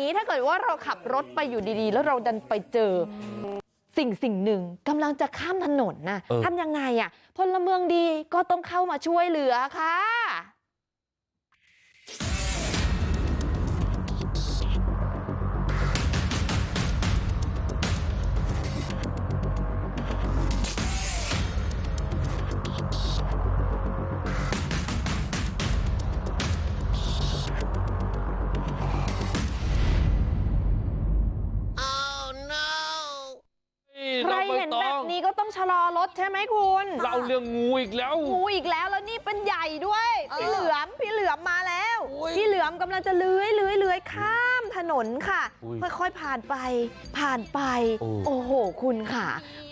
นี้ถ้าเกิดว่าเราขับรถไปอยู่ดีๆแล้วเราดันไปเจอสิ่งสิ่งหนึ่งกำลังจะข้ามถนนน่ะเออทำยังไงอะพลเมืองดีก็ต้องเข้ามาช่วยเหลือค่ะ นแบบนี้ก็ต้องชะลอรถใช่ไหมคุณเราเรื่องงูอีกแล้วงูอีกแล้วแล้วนี่เป็นใหญ่ด้วยเออพี่เหลือมพี่เหลือมมาแล้วอุ๊ยพี่เหลือมกำลังจะเลื้อยเลื้อยเลื้อยข้ามถ นนค่ะอุ๊ยค่อยๆผ่านไปผ่านไปโอ้โอ้โหคุณค่ะ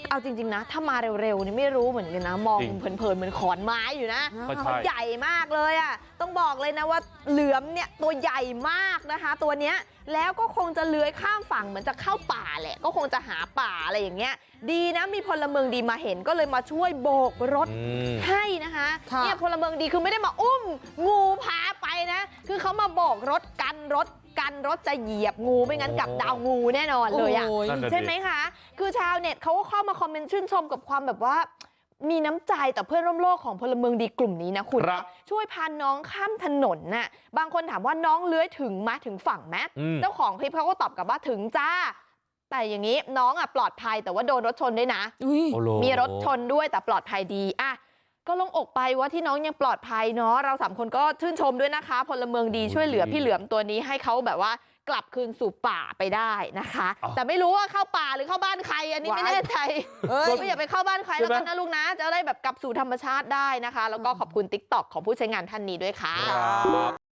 เอาจริง ๆนะ ถ้ามาเร็วๆนี่ไม่รู้เหมือนกันนะ มองจริงเพลินๆเหมือนขอนไม้อยู่นะก็เขาใช่ใหญ่มากเลยอะต้องบอกเลยนะว่าเหลือมเนี่ยตัวใหญ่มากนะคะ ตัวเนี้ยแล้วก็คงจะเลื้อยข้ามฝั่งเหมือนจะเข้าป่าแหละ ก็คงจะหาป่าอะไรอย่างเงี้ย ดีนะมีพลเมืองดีมาเห็นก็เลยมาช่วยโบกรถอืมให้นะคะค่ะเนี่ยพลเมืองดีคือไม่ได้มาอุ้มงูพาไปนะ คือเขามาโบกรถกันรถ กันรถจะเหยียบงูไม่งั้นกับดาวงูแน่นอนเลยอะโอ้ยนั่นน่ะใช่ไหมคะคือชาวเน็ตเขาก็เข้ามาคอมเมนต์ชื่นชมกับความแบบว่ามีน้ำใจต่อเพื่อนร่วมโลกของพลเมืองดีกลุ่มนี้นะคุณครับช่วยพาน้องข้ามถนนน่ะบางคนถามว่าน้องเลื้อยถึงมาถึงฝั่งไหมอืมเจ้าของคลิปเขาก็ตอบกลับว่าถึงจ้า แต่อย่างนี้น้องอะปลอดภัยแต่ว่าโดนรถชนด้วยนะอุ้ยโอ้โหมีรถชนด้วยแต่ปลอดภัยดีอะ ก็ลงอกไปว่าที่น้องยังปลอดภัยเนาะเราสามคนก็ชื่นชมด้วยนะคะพลเมืองดีช่วยเหลือพี่เหลือมตัวนี้ให้เขาแบบว่ากลับคืนสู่ป่าไปได้นะคะอ้าวแต่ไม่รู้ว่าเข้าป่าหรือเข้าบ้านใครอันนี้ไม่แน่ใจเอ้ยก็อย่าไปเข้าบ้านใครใช่แล้วไหมกันนะลูกนะ จะได้แบบกลับสู่ธรรมชาติได้นะคะ แล้วก็ขอบคุณติ๊กต็อกของผู้ใช้งานท่านนี้ด้วยค่ะครับ